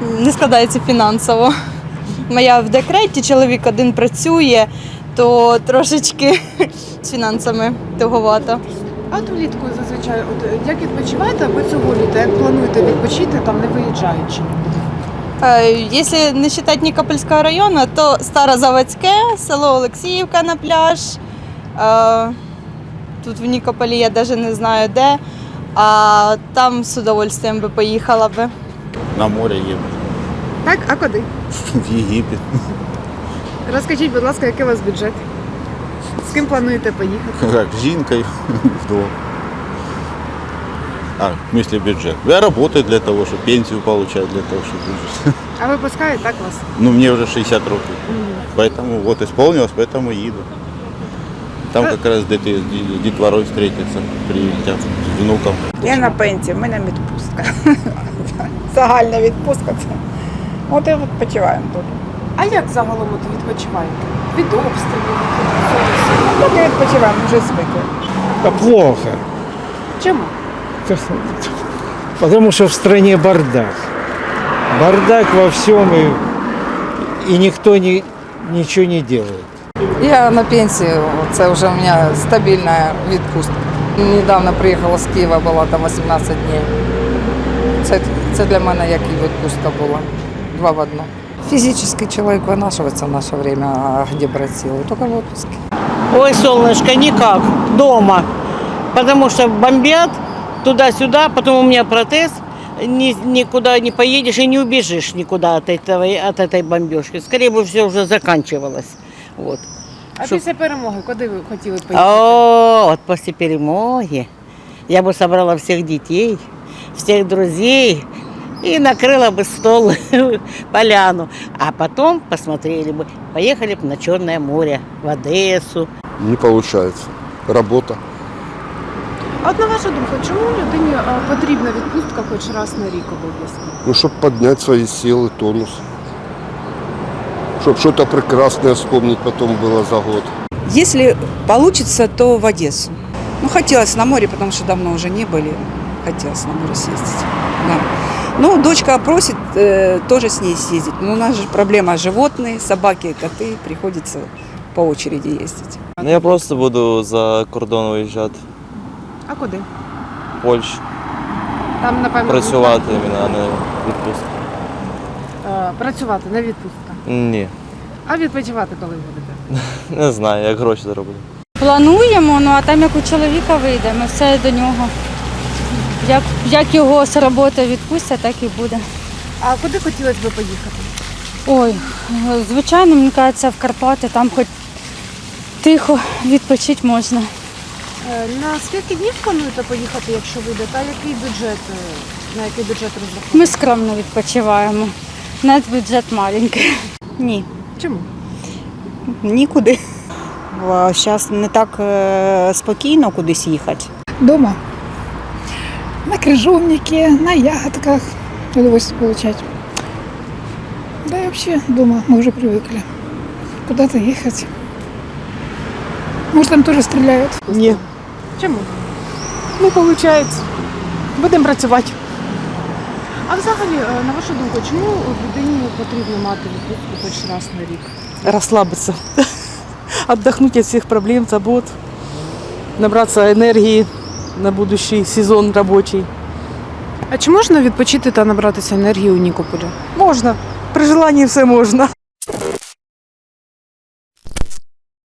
Не складається фінансово. Моя в декреті, чоловік один працює, то трошечки з фінансами туговато. А от влітку зазвичай, от як відпочиваєте або цього літа, як плануєте відпочити, там не виїжджаючи? Е, Якщо не вважати Нікопольського району, то Старозаводське, село Олексіївка на пляж. Е, Тут в Нікополі я навіть не знаю де, а там з удовольствием би поїхала би. На море їм. Так, а куди? В Єгипет. Розкажіть, будь ласка, який у вас бюджет? З ким плануєте поїхати? Как, с жінкою вдвох. А, в смысле бюджет. Я работаю для того, щоб пенсію получать, для того, щоб выжить. А випускають так вас? Ну, мне уже 60 років. Поэтому вот исполнилось, поэтому їду. Там как раз діти з дітворою встретиться, приїдуть з внуком. Я на пенсії, в мене відпустка. Загальна відпустка це. От і відпочиваємо тут. А як загалом от відпочиваєте? Від обстрілів, від Поки відпочиваємо, вже звикли. Да плохо. Чому? Потому что в стране бардак. Бардак во всем и, и никто не, ничего не делает. Я на пенсії, це вже у мене стабільна відпустка. Недавно приїхала з Києва, була там 18 днів Це, це для мене як і відпустка була. Два в одно. Фізичний чоловік винашивается в наше время, а где брать силы? Только в отпуске. Ой, солнышко, никак, дома. Потому что бомбят туда-сюда, потом у меня протез, ни, никуда не поедешь и не убежишь никуда от, этого, от этой бомбежки. Скорее бы все уже заканчивалось. Вот. А Що? після перемоги куди ви хотіли поїхати? О, вот после перемоги я бы собрала всех детей, всех друзей и накрыла бы стол, поляну. А потом посмотрели бы, поехали бы на Черное море, в Одессу, Не получается. Работа. А от на вашу думку, чому людині а, потрібна відпустка хоч раз на рік обов'язково? Ну, чтобы поднять свои силы, тонус. Чтобы что-то прекрасное вспомнить потом было за год. Если получится, то в Одессу. Ну, хотелось на море, потому что давно уже не были. Хотелось на море съездить. Да. Ну, дочка просит э, тоже с ней съездить. Но у нас же проблема животные, собаки и коты. Приходится по очереди ездить. Ну, я просто буду за кордон виїжджати. А куди? в Польщу. Там, напевно, Працювати іменно, а не відпустку. Е, працювати, не відпустка. Ні. А відпочивати коли будете? Не знаю, як гроші зароблю. Плануємо, ну а там як у чоловіка вийде, ми все до нього. Як, як його з роботи відпустять, так і буде. А куди хотілося б поїхати? Ой, звичайно, мені кажеться, в Карпати, там хоч тихо відпочити можна. Е, На скільки днів плануєте поїхати, якщо вийде? Та який бюджет, е, на який бюджет розраховуєте? Ми скромно відпочиваємо. Навіть бюджет маленький. Ні, Чому? нікуди. Зараз не так е, спокійно кудись їхати. дома На крыжовнике, на ягодках удовольствие получать. Да и вообще дома мы уже привыкли. Куда-то ехать. Может, там тоже стреляют. Ні. Чому? Не получается. Будемо працювати. А взагалі, е, на вашу думку, чому людині потрібно мати відпустку хоч раз на рік? Расслабиться. Отдохнуть от всех проблем, забот. Набраться энергии на будущий сезон робочий. А чи можна відпочити та набратися енергії у Нікополі? Можна. При желанні все можна.